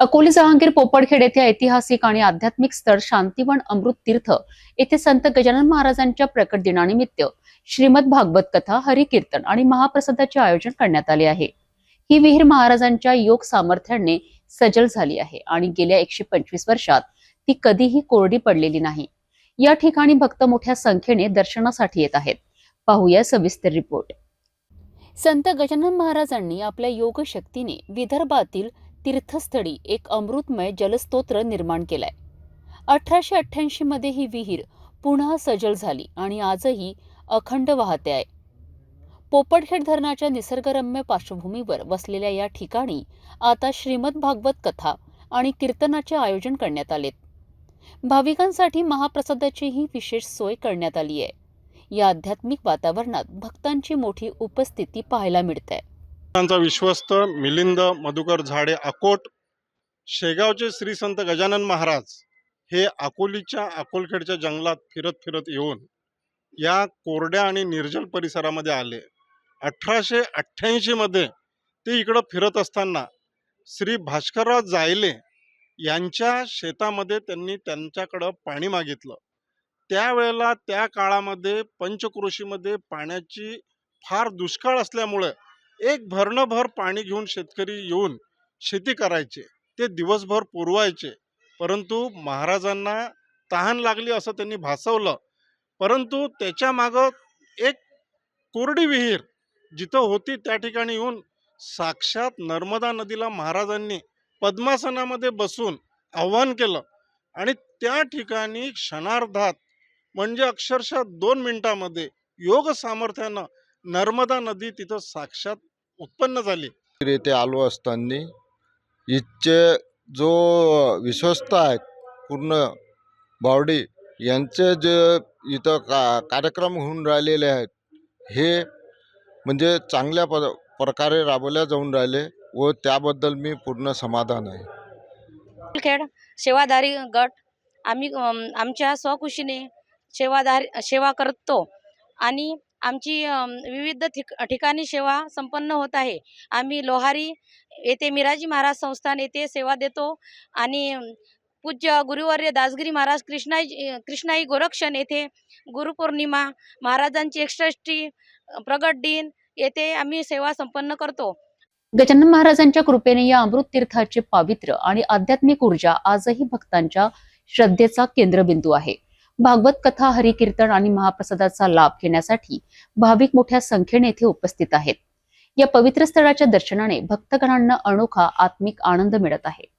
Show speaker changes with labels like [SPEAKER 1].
[SPEAKER 1] अकोली जहांगीर पोपडखेड येथे ऐतिहासिक आणि आध्यात्मिक स्थळ शांतीवन अमृत तीर्थ येथे संत गजानन महाराजांच्या प्रकट दिनानिमित्त श्रीमद भागवत कथा हरिकीर्तन आणि महाप्रसादाचे आयोजन करण्यात आले आहे. ही विहीर महाराजांच्या योग सामर्थ्याने सजल झाली आहे आणि गेल्या एकशे पंचवीस वर्षात ती कधीही कोरडी पडलेली नाही. या ठिकाणी भक्त मोठ्या संख्येने दर्शनासाठी येत आहेत. पाहूया सविस्तर रिपोर्ट. संत गजानन महाराजांनी आपल्या योग शक्तीने विदर्भातील तीर्थस्थळी एक अमृतमय जलस्तोत्र निर्माण केलाय. अठराशे अठ्ठ्याऐंशीमध्ये ही विहीर पुन्हा सजल झाली आणि आजही अखंड वाहते आहे. पोपटखेड धरणाच्या निसर्गरम्य पार्श्वभूमीवर वसलेल्या या ठिकाणी आता श्रीमद भागवत कथा आणि कीर्तनाचे आयोजन करण्यात आलेत. भाविकांसाठी महाप्रसादाचीही विशेष सोय करण्यात आली आहे. या आध्यात्मिक वातावरणात भक्तांची मोठी उपस्थिती पाहायला मिळते
[SPEAKER 2] त्यांचा विश्वस्त मिलिंद मधुकर झाडे अकोट शेगावचे श्री संत गजानन महाराज हे अकोलीच्या अकोलखेडच्या जंगलात फिरत फिरत येऊन या कोरड्या आणि निर्जल परिसरामध्ये आले. अठराशे अठ्ठ्याऐंशीमध्ये ते इकडं फिरत असताना श्री भास्करराव जायले यांच्या शेतामध्ये त्यांनी त्यांच्याकडं पाणी मागितलं. त्यावेळेला त्या काळामध्ये पंचक्रोशीमध्ये पाण्याची फार दुष्काळ असल्यामुळे एक भरणभर पाणी घेऊन शेतकरी येऊन शेती करायचे. ते दिवसभर पुरवायचे. परंतु महाराजांना तहान लागली असं त्यांनी भासवलं. परंतु त्याच्या मागं एक कोरडी विहीर जिथं होती त्या ठिकाणी येऊन साक्षात नर्मदा नदीला महाराजांनी पद्मासनामध्ये बसून आव्हान केलं. आणि त्या ठिकाणी क्षणार्धात म्हणजे अक्षरशः दोन मिनिटामध्ये योग सामर्थ्यानं नर्मदा नदी तिथं साक्षात उत्पन्न झाली.
[SPEAKER 3] येथे आलो असताना इथचे जो विश्वस्त आहेत पूर्ण बावडी यांचे जे इथं का कार्यक्रम होऊन राहिलेले आहेत हे म्हणजे चांगल्या पद प्रकारे राबवल्या जाऊन राहिले व त्याबद्दल मी पूर्ण समाधान आहे.
[SPEAKER 4] खेड सेवाधारी गट आम्ही आमच्या स्वखुशीने सेवाधारी सेवा करतो आणि आमची विविध ठिक ठिकाणी सेवा संपन्न होत आहे. आम्ही लोहारी येथे मिराजी महाराज संस्थान येथे सेवा देतो आणि पूज्य गुरुवर्य दासगिरी महाराज कृष्णाई कृष्णाई गोरक्षण येथे गुरुपौर्णिमा महाराजांची एकसष्टी प्रगट दिन येथे आम्ही सेवा संपन्न करतो.
[SPEAKER 1] गजानन महाराजांच्या कृपेने या अमृत तीर्थाचे पावित्र्य आणि आध्यात्मिक ऊर्जा आजही भक्तांच्या श्रद्धेचा केंद्रबिंदू आहे. भागवत कथा हरिकीर्तन आणि महाप्रसादाचा लाभ घेण्यासाठी भाविक मोठ्या संख्येने येथे उपस्थित आहेत. या पवित्र स्थळाच्या दर्शनाने भक्तगणांना अनोखा आत्मिक आनंद मिळत आहे.